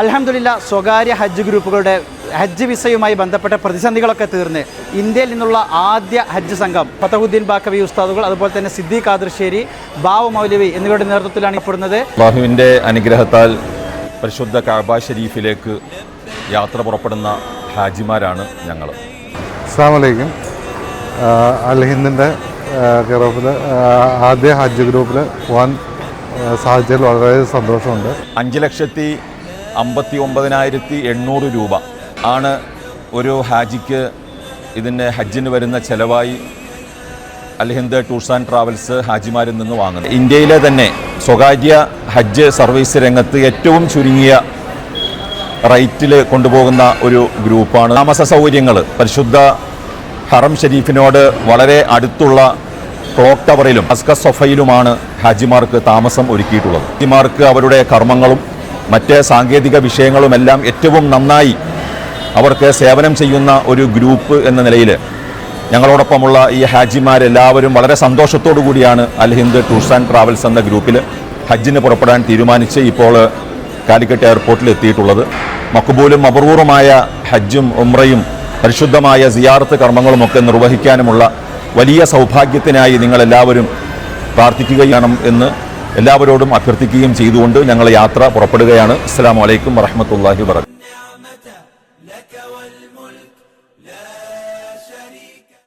അലഹമില്ല സ്വകാര്യ ഹജ്ജ് ഗ്രൂപ്പുകളുടെ ഹജ്ജ് വിസയുമായി ബന്ധപ്പെട്ട പ്രതിസന്ധികളൊക്കെ തീർന്ന് ഇന്ത്യയിൽ നിന്നുള്ള ആദ്യ ഹജ്ജ് സംഘം ഫതഹുദ്ദീൻ ബാക്കവി ഉസ്താദുകൾ അതുപോലെ തന്നെ സിദ്ദീഖ് കാദർശ്ശേരി ബാവു മൗലവി എന്നിവരുടെ നേതൃത്വത്തിലാണ് ഇപ്പെടുന്നത് ബാഹുവിന്റെ അനുഗ്രഹത്താൽ പരിശുദ്ധ കാബ ഷരീഫിലേക്ക് യാത്ര പുറപ്പെടുന്ന ഹാജിമാരാണ് ഞങ്ങൾ അസ്സാമലൈക്കും അൽഹിന്ദിന്റെ അൽ ഹിന്ദിന്റെ ആദ്യ ഹജ്ജ് ഗ്രൂപ്പിൽ പോകാൻ സാഹചര്യം സാധിച്ചതിൽ വളരെ സന്തോഷമുണ്ട്. അഞ്ച് ലക്ഷത്തി അമ്പത്തി ഒമ്പതിനായിരത്തി എണ്ണൂറ് രൂപ ആണ് ഒരു ഹാജിക്ക് ഇതിന്റെ ഹജ്ജിന് വരുന്ന ചെലവായി അൽഹിന്ദ് ടൂർസ് ആൻഡ് ട്രാവൽസ് ഹാജിമാരിൽ നിന്ന് വാങ്ങുന്നത്. ഇന്ത്യയിലെ തന്നെ സ്വകാര്യ ഹജ്ജ് സർവീസ് രംഗത്ത് ഏറ്റവും ചുരുങ്ങിയ റേറ്റിൽ കൊണ്ടുപോകുന്ന ഒരു ഗ്രൂപ്പാണ്. താമസ സൗകര്യങ്ങൾ പരിശുദ്ധ ഹറം ഷരീഫിനോട് വളരെ അടുത്തുള്ള ക്ലോക്ക് ടവറിലും അസ്ക സൊഫയിലുമാണ് ഹാജിമാർക്ക് താമസം ഒരുക്കിയിട്ടുള്ളത്. ഹാജിമാർക്ക് അവരുടെ കർമ്മങ്ങളും മറ്റ് സാങ്കേതിക വിഷയങ്ങളുമെല്ലാം ഏറ്റവും നന്നായി അവർക്ക് സേവനം ചെയ്യുന്ന ഒരു ഗ്രൂപ്പ് എന്ന നിലയിൽ ഞങ്ങളോടൊപ്പമുള്ള ഈ ഹാജിമാരെല്ലാവരും വളരെ സന്തോഷത്തോടു കൂടിയാണ് Al Hind tours and travels എന്ന ഗ്രൂപ്പിൽ ഹജ്ജിന് പുറപ്പെടാൻ തീരുമാനിച്ച് ഇപ്പോൾ കാലിക്കറ്റ് എയർപോർട്ടിൽ എത്തിയിട്ടുള്ളത്. മക്ബൂലും മബറൂറുമായ ഹജ്ജും ഉമ്രയും പരിശുദ്ധമായ സിയാറത്ത് കർമ്മങ്ങളുമൊക്കെ നിർവഹിക്കാനുമുള്ള വലിയ സൗഭാഗ്യത്തിനായി നിങ്ങളെല്ലാവരും പ്രാർത്ഥിക്കുകയാണ് എന്ന് എല്ലാവരോടും അഭ്യർത്ഥിക്കുകയും ചെയ്തുകൊണ്ട് ഞങ്ങൾ യാത്ര പുറപ്പെടുകയാണ്. അസ്സാം വലൈക്കും വറഹമത്തല്ലാഹി വർക്കാത്തു